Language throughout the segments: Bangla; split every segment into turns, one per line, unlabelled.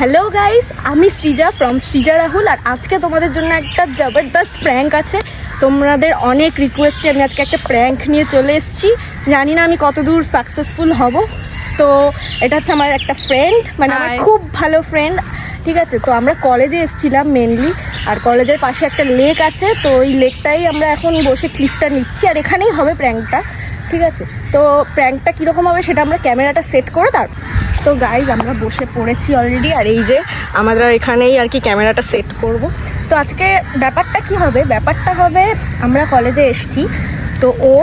হ্যালো গাইস আমি সৃজা ফ্রম সৃজা রাহুল আর আজকে তোমাদের জন্য একটা জবরদস্ত প্র্যাঙ্ক আছে। তোমাদের অনেক রিকোয়েস্টে আমি আজকে একটা প্র্যাঙ্ক নিয়ে চলে এসেছি। জানি না আমি কতদূর সাকসেসফুল হব। তো এটা হচ্ছে আমার একটা ফ্রেন্ড মানে আমার খুব ভালো ফ্রেন্ড ঠিক আছে? তো আমরা কলেজে এসেছিলাম মেনলি আর কলেজের পাশে একটা লেক আছে তো ওই লেকটাই আমরা এখন বসে ক্লিপটা নিচ্ছি আর এখানেই হবে প্র্যাঙ্কটা ঠিক আছে? তো প্র্যাঙ্কটা কীরকম হবে সেটা আমরা ক্যামেরাটা সেট করে তার তো গাইজ আমরা বসে পড়েছি অলরেডি আর এই যে আমরা এখানেই আর কি ক্যামেরাটা সেট করব। তো আজকে ব্যাপারটা কি হবে? ব্যাপারটা হবে, আমরা কলেজে এসছি, তো ও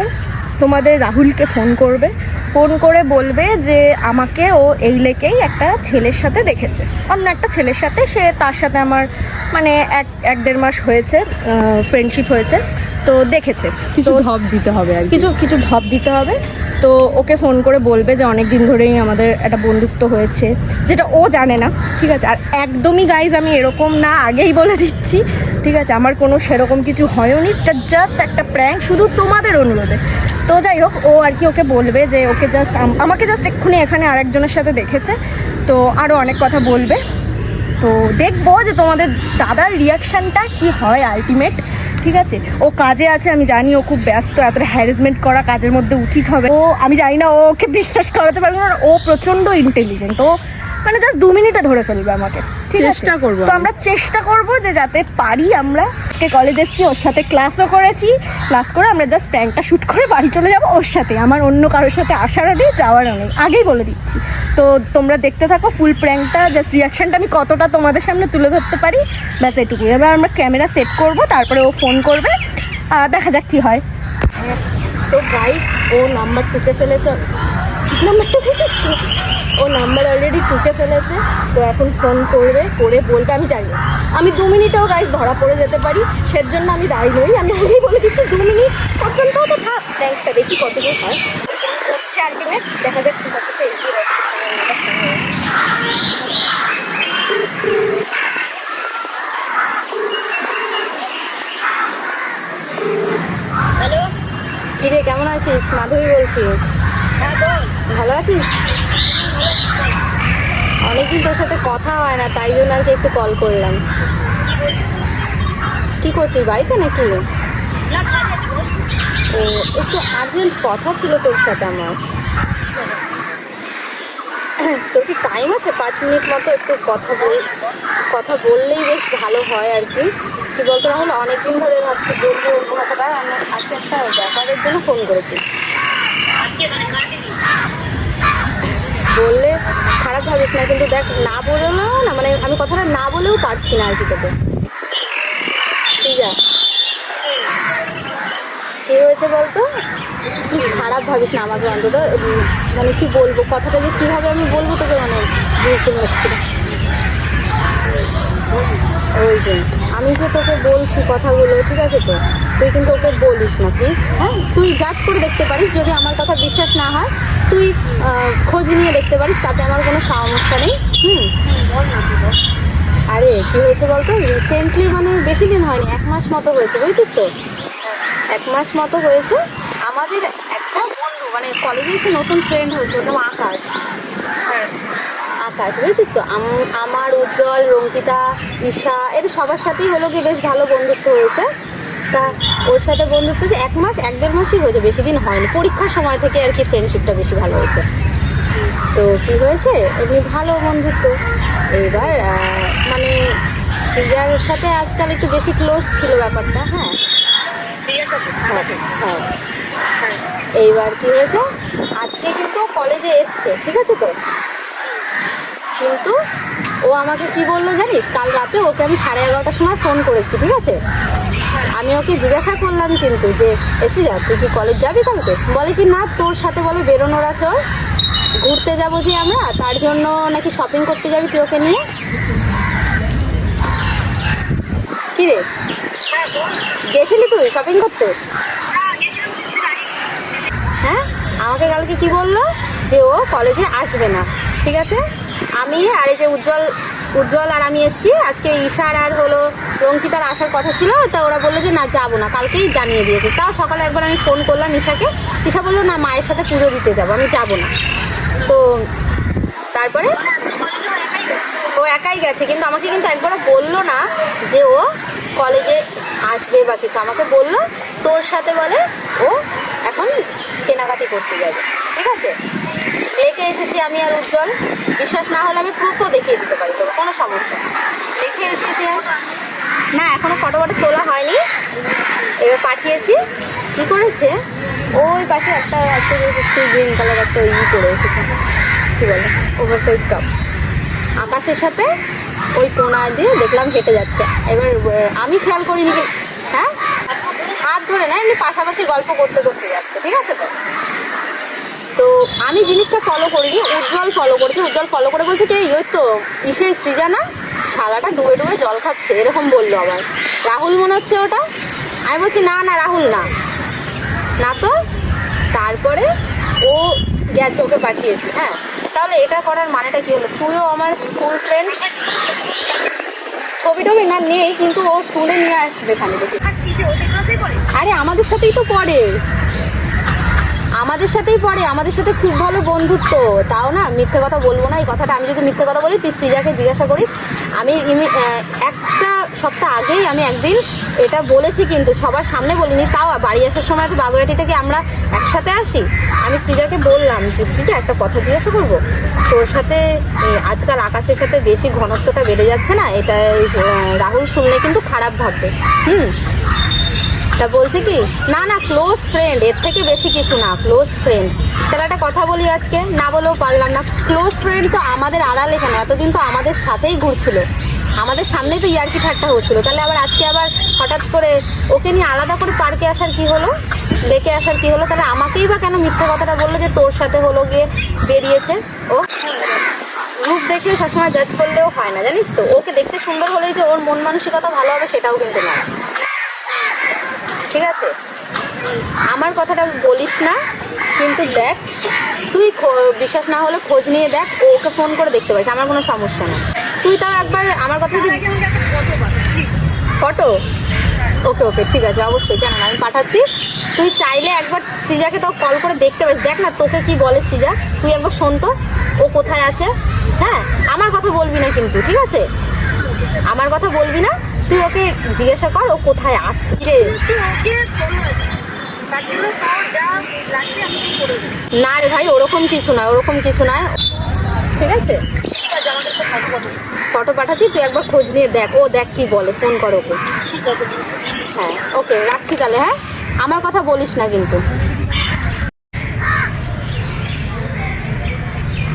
তোমাদের রাহুলকে ফোন করবে। ফোন করে বলবে যে আমাকে ও এই লেকেই একটা ছেলের সাথে দেখেছে। অন্য একটা ছেলের সাথে সে তার সাথে আমার মানে এক এক দেড় মাস হয়েছে ফ্রেন্ডশিপ হয়েছে। তো দেখেছে।
কিছু ভাব দিতে হবে আর
কিছু কিছু ভাব দিতে হবে। তো ওকে ফোন করে বলবে যে অনেক দিন ধরেই আমাদের একটা বন্ধুত্ব হয়েছে যেটা ও জানে না ঠিক আছে? আর একদমই গাইজ আমি এরকম না আগেই বলে দিচ্ছি ঠিক আছে? আমার কোনো সেরকম কিছু হয়নি জাস্ট একটা প্র্যাঙ্ক শুধু তোমাদের অনুরোধে। তো যাই হোক ও আর কি ওকে বলবে যে ওকে জাস্ট আমাকে জাস্ট এক্ষুনি এখানে আরেকজনের সাথে দেখেছে তো আরও অনেক কথা বলবে। তো দেখব যে তোমাদের দাদার রিয়াকশানটা কি হয় আলটিমেট ঠিক আছে? ও কাজে আছে, আমি জানি ও খুব ব্যস্ত, এতটা হ্যারাসমেন্ট করা কাজের মধ্যে উচিত হবে। ও, আমি জানি না, ওকে বিশ্বাস করাতে পারব না, ও প্রচণ্ড ইন্টেলিজেন্ট ও মানে জাস্ট দু মিনিটে ধরে ফেলবে আমাকে ঠিক আছে?
চেষ্টা করব
তো আমরা চেষ্টা করব যে যাতে পারি আমরা। আজকে কলেজ এসেছি ওর সাথে ক্লাসও করেছি। ক্লাস করে আমরা জাস্ট প্র্যাঙ্কটা শ্যুট করে বাড়ি চলে যাব ওর সাথে। আমার অন্য কারোর সাথে আসার আগে যাওয়ার নেই। আগেই বলে দিচ্ছি। তো তোমরা দেখতে থাকো ফুল প্র্যাঙ্কটা জাস্ট রিয়াকশনটা আমি কতটা তোমাদের সামনে তুলে ধরতে পারি। ব্যাস এটুকুই। এবার আমরা ক্যামেরা সেট করব তারপরে ও ফোন করবে। দেখা যাক কী হয়। তো গাইস ও নাম্বার টুকে ফেলেছে। ঠিক নাম্বার টুকেছিস তো ও নাম্বার অলরেডি টুকে ফেলেছে তো এখন ফোন করবে করে বলবে আমি জানি না। আমি দু মিনিটেও গাইস ধরা পড়ে যেতে পারি সের জন্য আমি দাঁড়িয়ে নই আমি আগেই বলে দিচ্ছি দু মিনিট পর্যন্ত তো থাক। ব্যাংকটা দেখি কতদূর হয়। হচ্ছে আলটিমেট দেখা যাক কী কতটা এগিয়ে যাচ্ছে। হ্যালো
কিরে কেমন আছিস? মাধবী বলছি।
হ্যাঁ
ভালো আছিস? অনেকদিন তোর সাথে কথা হয় না, তাই জন্য আর কি একটু কল করলাম। কি করছিস, বাড়িতে নাকি? ও, একটু আর্জেন্ট কথা ছিল তোর সাথে আমার। তোর কি টাইম আছে? পাঁচ মিনিট মতো একটু কথা বল কথা বললেই বেশ ভালো হয় আর কি। কি বলতো রাহুল, অনেকদিন ধরে ভাবছি বলব কথাটা আমি আজকে একটা ব্যাপারের জন্য ফোন করেছি। বললে খারাপ ভাবিস না, কিন্তু দেখ না বললেও না মানে আমি কথাটা না বলেও পারছি না আর কি তোকে। ঠিক আছে কি হয়েছে বলতো? তুই খারাপ ভাবিস না আমাকে অন্তত মানে কি বলব, কথাটা যে কীভাবে আমি বলব তোকে মানে বুঝতে পারছি না। ওই যে। আমি যে তোকে বলছি কথাগুলো, ঠিক আছে তো? তুই কিন্তু ওকে বলিস না প্লিজ হ্যাঁ? তুই জাজ করে দেখতে পারিস, যদি আমার কথা বিশ্বাস না হয়। তুই খোঁজ নিয়ে দেখতে পারিস, তাতে আমার কোনো সমস্যা নেই। হুম? আরে, কি হয়েছে বলতো? রিসেন্টলি মানে বেশি দিন হয়নি, এক মাস মতো হয়েছে, বুঝছিস তো? এক মাস মতো হয়েছে। আমাদের একটা বন্ধু মানে কলেজে এসে নতুন ফ্রেন্ড হয়েছে নাম আকাশ। আকাশ বুঝছিস তো আমার উজ্জ্বল রঙ্কিতা ঈশা এদের সবার সাথেই হলো কি বেশ ভালো বন্ধুত্ব হয়েছে। তা ওর সাথে বন্ধুত্ব যে এক মাস এক দেড় মাসই হয়েছে বেশি দিন হয়নি। পরীক্ষার সময় থেকে আর কি ফ্রেন্ডশিপটা বেশি ভালো হয়েছে। তো কি হয়েছে? এমনি ভালো বন্ধুত্ব। এবার মানে সৃজার সাথে আজকাল একটু বেশি ক্লোজ ছিল ব্যাপারটা হ্যাঁ? হ্যাঁ হ্যাঁ। এইবার কি হয়েছে? আজকে কিন্তু কলেজে এসছে ঠিক আছে তো? কিন্তু ও আমাকে কি বলল জানিস? কাল রাতে ওকে আমি সাড়ে এগারোটার সময় ফোন করেছি, ঠিক আছে? আমি ওকে জিজ্ঞাসা করলাম কিন্তু যে এসে যা তুই কি কলেজ যাবি কালকে? বলে কি, না, তোর সাথে বলে বেরোনোর আছে ওর। ঘুরতে যাব যে আমরা তার জন্য নাকি শপিং করতে যাবি তুই ওকে নিয়ে? কি রে? গেছিলি তুই শপিং করতে? হ্যাঁ? আমাকে কালকে কি বলল? যে ও কলেজে আসবে না, ঠিক আছে? আমি আর এই যে উজ্জ্বল উজ্জ্বল আর আমি এসছি। আজকে ঈশার আর হলো রঙ্কিতার আসার কথা ছিল, তা ওরা বলল যে, না, যাব না, কালকেই জানিয়ে দিয়েছে। তাও সকালে একবার আমি ফোন করলাম ঈশাকে। ঈশা বলল, না, মায়ের সাথে পুজো দিতে যাব, আমি যাব না। তো তারপরে ও একাই গেছে, কিন্তু আমাকে কিন্তু একবারও বলল না যে, ও কলেজে আসবে বা কিছু। আমাকে বলল, তোর সাথে বলে ও এখন কেনাকাটি করতে যাবে। ঠিক আছে? রেখে এসেছি আমি আর উজ্জ্বল। বিশ্বাস না হলে আমি প্রুফও দেখিয়ে দিতে পারি তোকে, কোনো সমস্যা। রেখে এসেছি না, এখনও ফটো ফটো তোলা হয়নি। এবার পাঠিয়েছি। কি করেছে? ওই পাশে একটা একটা গ্রিন কালার একটা ই করে এসেছে। কি বলে? ওভার সাইজ টপ আকাশের সাথে ওই কোনা দিয়ে দেখলাম হেঁটে যাচ্ছে। এবার আমি খেয়াল করিনি হ্যাঁ? হাত ধরে না, এমনি পাশাপাশি গল্প করতে করতে যাচ্ছে, ঠিক আছে তো? তো আমি জিনিসটা ফলো করিনি উজ্জ্বল ফলো করেছে উজ্জ্বল ফলো করে বলছে কি ওই তো ইসে সৃজানা শালাটা ডুবে ডুবে জল খাচ্ছে এরকম বলল আবার। রাহুল মনে হচ্ছে ওটা? আমি বলছি না না রাহুল না। না তো? তারপরে ও গেছে ওকে পাঠিয়েছি হ্যাঁ। তাহলে এটা করার মানেটা কি হলো? তুইও আমার স্কুল ফ্রেন্ড ছবি টবি না নেই কিন্তু ও তুলে নিয়ে আসবে এখানে দেখি। আরে আমাদের সাথেই তো পড়ে আমাদের সাথেই পড়ে, আমাদের সাথে খুব ভালো বন্ধুত্ব। তাও না, মিথ্যে কথা বলব না, এই কথাটা আমি যদি মিথ্যে কথা বলি, তুই সৃজাকে জিজ্ঞাসা করিস, আমি একটা সপ্তাহ আগেই আমি একদিন এটা বলেছি কিন্তু সবার সামনে বলিনি, তাও বাড়ি আসার সময় তো বাগুয়াটি থেকে আমরা একসাথে আসি। আমি সৃজাকে বললাম যে, সৃজা, একটা কথা জিজ্ঞাসা করব? তোর সাথে আজকাল আকাশের সাথে বেশি ঘনত্বটা বেড়ে যাচ্ছে না? এটা রাহুল শুনলে কিন্তু খারাপ ভাববে। হুম তা বলছে কি, না না ক্লোজ ফ্রেন্ড এর থেকে বেশি কিছু না ক্লোজ ফ্রেন্ড তাহলে একটা কথা বলি আজকে, না বলেও পারলাম না। ক্লোজ ফ্রেন্ড তো আমাদের আড়ালে কেন এতদিন তো আমাদের সাথেই ঘুরছিল। আমাদের সামনেই তো ইয়ার্কি ঠাট্টা হচ্ছিল। তাহলে আবার আজকে আবার হঠাৎ করে ওকে নিয়ে আলাদা করে পার্কে আসার কি হলো? ডেকে আসার কি হলো? তাহলে আমাকেই বা কেন মিথ্যে কথাটা বলল যে তোর সাথে হলো গিয়ে বেরিয়েছে? ও, রূপ দেখে সবসময় জাজ করলেও হয় না, জানিস তো? ওকে দেখতে সুন্দর হলেই যে ওর মন মানসিকতা ভালো হবে সেটাও কিন্তু না ঠিক আছে? আমার কথাটা বলিস না, কিন্তু দেখ, তুই বিশ্বাস না হলে খোঁজ নিয়ে দেখ ওকে ফোন করে দেখতে পারিস, আমার কোনো সমস্যা না তুই তাও একবার আমার কথা যদি ফটো? ওকে ওকে, ঠিক আছে, অবশ্যই কেন আমি পাঠাচ্ছি। তুই চাইলে একবার সৃজাকে তো কল করে দেখতে পারিস। দেখ না, তোকে কি বলে সৃজা? তুই একবার শোন তো, ও কোথায় আছে হ্যাঁ? আমার কথা বলবি না কিন্তু, ঠিক আছে? আমার কথা বলবি না তুই ওকে জিজ্ঞাসা কর ও কোথায় আছে? রে না রে ভাই ওরকম কিছু নয় ওরকম কিছু নয় ঠিক আছে? ফটো পাঠাচ্ছি তুই একবার খোঁজ নিয়ে দেখ। ও দেখ কি বলে ফোন কর ওকে। হ্যাঁ ওকে রাখছি তাহলে হ্যাঁ? আমার কথা বলিস না কিন্তু।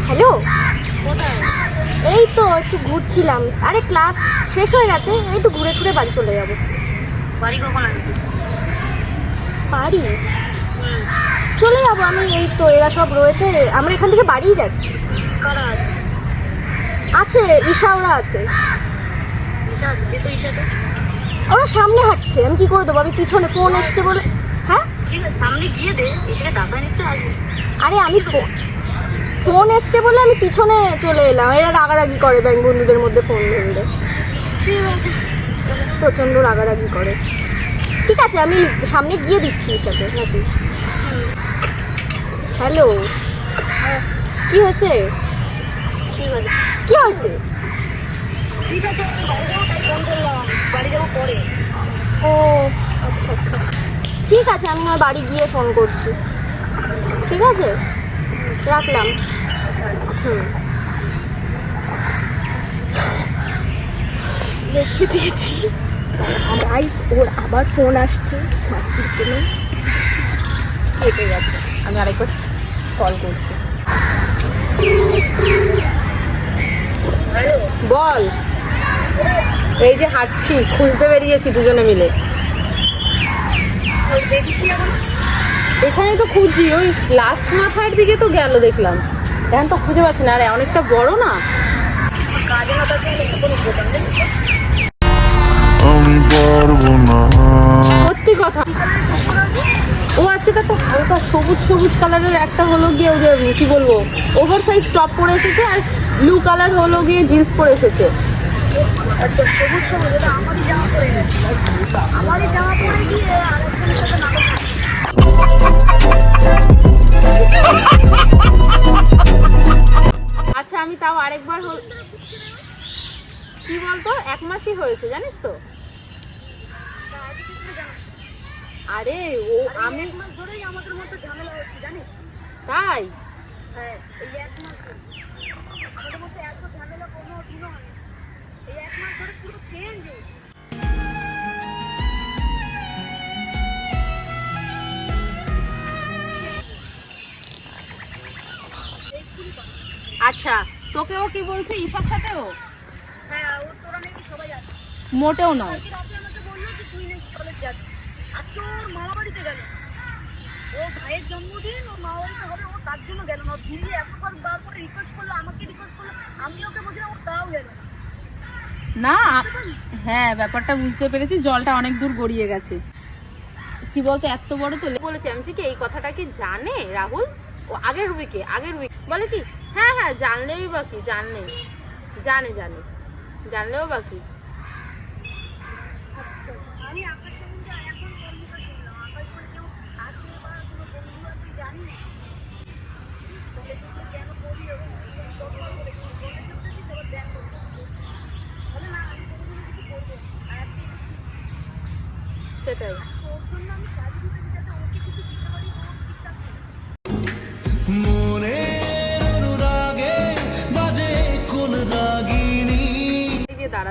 হ্যালো? এই তো একটু ঘুরছিলাম। আরে ক্লাস শেষ হয়ে গেছে এই তো ঘুরে ঘুরে বাড়ি চলে যাব।
বাড়ি কখন আসবি?
বাড়ি? চলে যাব আমি এই তো এরা সব রয়েছে আমরা এখান থেকে বাড়িই যাচ্ছি।
কারা
আছে? ঈশা ওরা আছে। ওরা সামনে হাঁটছে আমি কি করে দেবো? আমি পিছনে ফোন এসছে বলে হ্যাঁ?
ঠিক আছে সামনে গিয়ে দে
আরে আমি ফো- ফোন এসছে বলে আমি পিছনে চলে এলাম। এরা রাগারাগি করে ব্যাংক বন্ধুদের মধ্যে, ফোন ধরলে। প্রচণ্ড রাগারাগি করে। ঠিক আছে, আমি সামনে গিয়ে দিচ্ছি সাথে নাকি? হ্যালো? কি হয়েছে? কি হয়েছে? ও আচ্ছা আচ্ছা। ঠিক আছে, আমি আমার বাড়ি গিয়ে ফোন করছি। ঠিক আছে? রাখলাম। হুম। রেখে দিয়েছি। গাইস ওর আবার ফোন আসছে। ফোনে
কেটে গেছে। আমি আরেকবার কল করছি। বল। এই যে হাঁটছি খুঁজতে বেরিয়েছি দুজনে মিলে। এখানে তো খুঁজছি ওই লাস্ট মাথার দিকে তো গেল দেখলাম। এখন তো খুঁজে পাচ্ছি না আরে অনেকটা বড় না?
আমি পারব না।
সত্যি কথা। ও আজকে তো একটা হালকা সবুজ সবুজ কালারের একটা হলো গিয়ে ওই যে কি বলব ওভার সাইজ টপ পরে এসেছে আর ব্লু কালার হলো গিয়ে জিন্স পরে এসেছে। আচ্ছা আমি তাও আরেকবার হল কি বলতো? এক মাসই হয়েছে, জানিস তো? আরে, ও, আমি তাই?
হ্যাঁ এক মাস ধরে। আমাদের মধ্যে
আচ্ছা তোকেও কি বলছে ঈশার সাথেও?
হ্যাঁ ও তোরা নাকি সবাই আছে
মোটেও নয়।
ও ভাইয়ের জন্মদিন বাড়িতে হবে ও তার জন্য গেল না। বার করে রিকোয়েস্ট করল আমাকে রিকোয়েস্ট করল আমি ওকে বলছিলাম ও তাও গেল না।
হ্যাঁ ব্যাপারটা বুঝতে পেরেছি জলটা অনেক দূর গড়িয়ে গেছে। কি বলতো এত বড় তো বলেছি আমি যে কি এই কথাটা কি জানে রাহুল? ও আগের উইকে আগের উইক বলে কি হ্যাঁ হ্যাঁ জানলেই বা কি জানলেই। জানে জানে। জানলেও বা কি।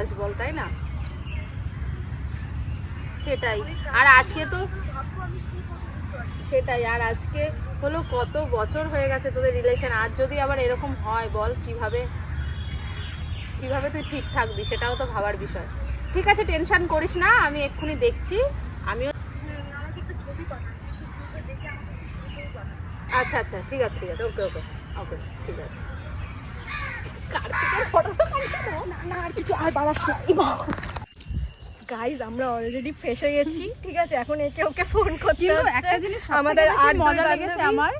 গিয়ে বল, তাই না? সেটাই। আর আজকে তো সেটাই, আর আজকে হলো কত বছর হয়ে গেছে তোদের রিলেশন আজ যদি আবার এরকম হয়, বল কীভাবে কীভাবে তুই ঠিক থাকবি সেটাও তো ভাবার বিষয়। ঠিক আছে টেনশন করিস না, আমি এক্ষুনি দেখছি। আমিও আচ্ছা আচ্ছা ঠিক আছে ঠিক আছে, ওকে ওকে ওকে, ঠিক আছে।
গাইজ আমরা অলরেডি ফেসে গেছি ঠিক আছে? এখন একে ওকে ফোন করতে আমাদের
আমাদের
আর
মজা লেগেছে আমার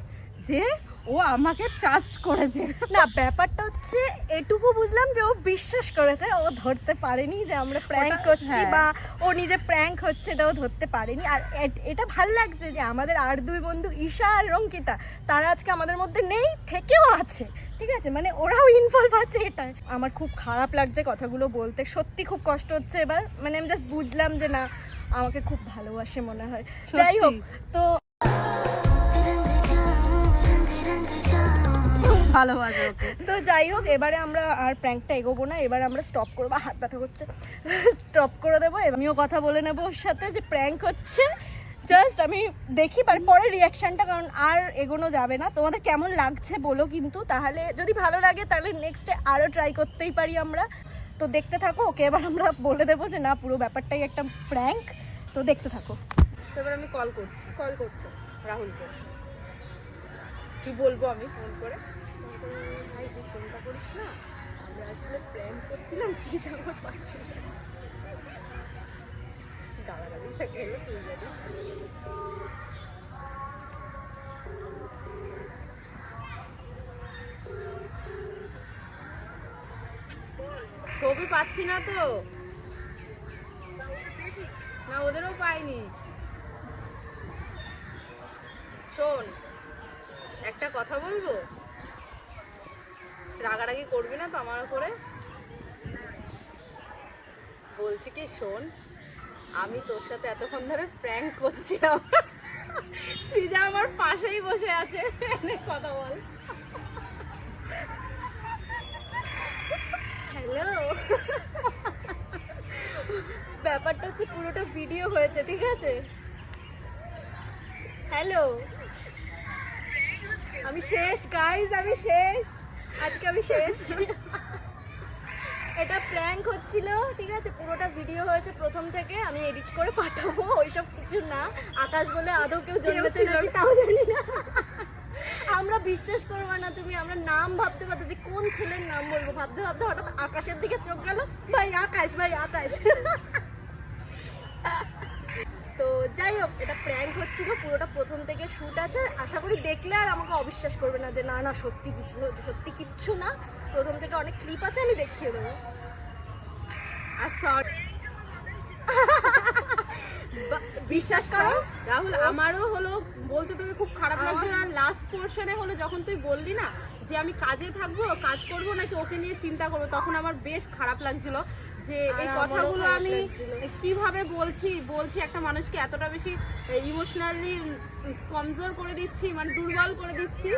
যে ও আমাকে ট্রাস্ট করেছে।
না ব্যাপারটা হচ্ছে এটুকু বুঝলাম যে ও বিশ্বাস করেছে ও ধরতে পারেনি যে আমরা প্র্যাঙ্ক করছি
হ্যাঁ।
বা ও নিজে প্র্যাঙ্ক হচ্ছে এটাও ধরতে পারেনি। আর এটা ভালো লাগছে যে আমাদের আর দুই বন্ধু ঈশা আর রঙ্কিতা তারা আজকে আমাদের মধ্যে নেই থেকেও আছে। ঠিক আছে? মানে ওরাও ইনভলভ আছে এটায়। আমার খুব খারাপ লাগছে কথাগুলো বলতে। সত্যি খুব কষ্ট হচ্ছে এবার। মানে আমি জাস্ট বুঝলাম যে না আমাকে খুব ভালোবাসে মনে হয়। যাই হোক তো
ভালোবাসে ওকে।
তো যাই হোক এবারে আমরা আর প্র্যাঙ্কটা এগোবো না এবার আমরা স্টপ করব। হাত ব্যথা করছে। স্টপ করে দেবো। এবার আমিও কথা বলে নেব ওর সাথে যে প্র্যাঙ্ক হচ্ছে। জাস্ট আমি দেখি পার পরে রিয়াকশানটা কারণ আর এগোনো যাবে না। তোমাদের কেমন লাগছে বলো কিন্তু তাহলে যদি ভালো লাগে তাহলে নেক্সটে আরও ট্রাই করতেই পারি আমরা। তো দেখতে থাকো ওকে এবার আমরা বলে দেবো যে না পুরো ব্যাপারটাই একটা প্র্যাঙ্ক তো দেখতে থাকো।
তো এবার আমি কল করছি।
কল করছি।
রাহুলকে। কি বলব আমি ফোন করে? ভাই, তুই চিন্তা করিস না। আমরা আসলে প্ল্যান করছিলাম সিজ আমার পাশে গালাগালি থেকে এলো তুই জানি ছবি পাচ্ছি না তো। না, ওদেরও পাইনি। শোন, একটা কথা বলব? রাগারাগি করবি না তো আমার উপরে? বলছি কি, শোন, আমি তোর সাথে এতক্ষণ ধরে প্র্যাঙ্ক করছিলাম। সৃজা আমার পাশেই বসে আছে কথা বল।
হ্যালো ব্যাপারটা হচ্ছে পুরোটা ভিডিও হয়েছে, ঠিক আছে? হ্যালো আমি শেষ গাইজ আমি শেষ। আজকে আমি শেষ। এটা প্র্যাঙ্ক হচ্ছিল ঠিক আছে? পুরোটা ভিডিও হয়েছে প্রথম থেকে আমি এডিট করে পাঠাবো ওইসব কিছু না। আকাশ বলে আদৌ কেউ জন্মেছে নাকি তাও জানি না। আমরা বিশ্বাস করব না তুমি আমরা নাম ভাবতে পারতো যে কোন ছেলের নাম বলব। ভাবতে ভাবতে হঠাৎ আকাশের দিকে চোখ গেল ভাই আকাশ ভাই আকাশ। তো যাই হোক এটা প্র্যাঙ্ক হচ্ছিল পুরোটা প্রথম থেকে শ্যুট আছে। আশা করি দেখলে আর আমাকে অবিশ্বাস করবে না যে না না সত্যি কিছু না, সত্যি কিচ্ছু না। প্রথম থেকে অনেক ক্লিপ আছে আমি দেখিয়ে দেবো।
আর সরি বিশ্বাস করো? রাহুল আমারও হলো বলতে তোকে খুব খারাপ লাগছে আর লাস্ট পোর্শনে হলো যখন তুই বললি না যে আমি কাজে থাকব কাজ করব নাকি ওকে নিয়ে চিন্তা করব তখন আমার বেশ খারাপ লাগছিল। যে এই কথাগুলো আমি কীভাবে বলছি বলছি একটা মানুষকে এতটা বেশি ইমোশনালি কমজোর করে দিচ্ছি মানে দুর্বল করে দিচ্ছি।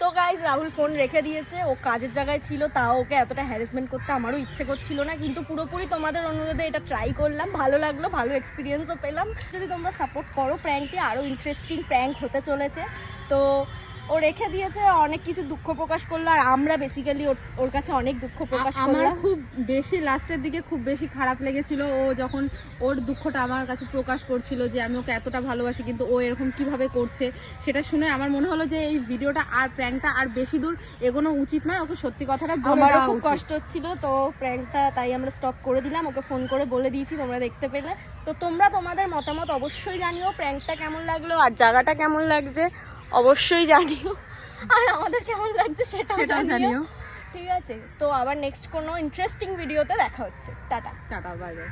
তো গাইজ রাহুল ফোন রেখে দিয়েছে ও কাজের জায়গায় ছিল তাও ওকে এতটা হ্যারাসমেন্ট করতে আমারও ইচ্ছে করছিল না কিন্তু পুরোপুরি তোমাদের অনুরোধে এটা ট্রাই করলাম ভালো লাগল ভালো এক্সপিরিয়েন্সও পেলাম। যদি তোমরা সাপোর্ট করো প্র্যাঙ্ককে আরও ইন্টারেস্টিং প্র্যাঙ্ক হতে চলেছে। তো ও রেখে দিয়েছে অনেক কিছু দুঃখ প্রকাশ করল আর আমরা বেসিক্যালি ওর কাছে অনেক দুঃখ প্রকাশ
আমার খুব বেশি লাস্টের দিকে খুব বেশি খারাপ লেগেছিল ও যখন ওর দুঃখটা আমার কাছে প্রকাশ করছিল যে আমি ওকে এতটা ভালোবাসি কিন্তু ও এরকম কীভাবে করছে সেটা শুনে আমার মনে হলো যে এই ভিডিওটা আর প্র্যাঙ্কটা আর বেশি দূর এগোনো উচিত নয় ওকে সত্যি কথাটা বলে দেওয়া
খুব কষ্ট হচ্ছিল তো প্র্যাঙ্কটা তাই আমরা স্টপ করে দিলাম ওকে ফোন করে বলে দিয়েছি তোমরা দেখতে পেলে। তো তোমরা তোমাদের মতামত অবশ্যই জানিও প্র্যাঙ্কটা কেমন লাগল আর জায়গাটা কেমন লাগছে অবশ্যই জানিও। আর আমাদের কেমন লাগছে সেটাও
জানিও।
ঠিক আছে তো আবার নেক্সট কোনো ইন্টারেস্টিং ভিডিওতে দেখা হচ্ছে। টাটা।
Tata bye bye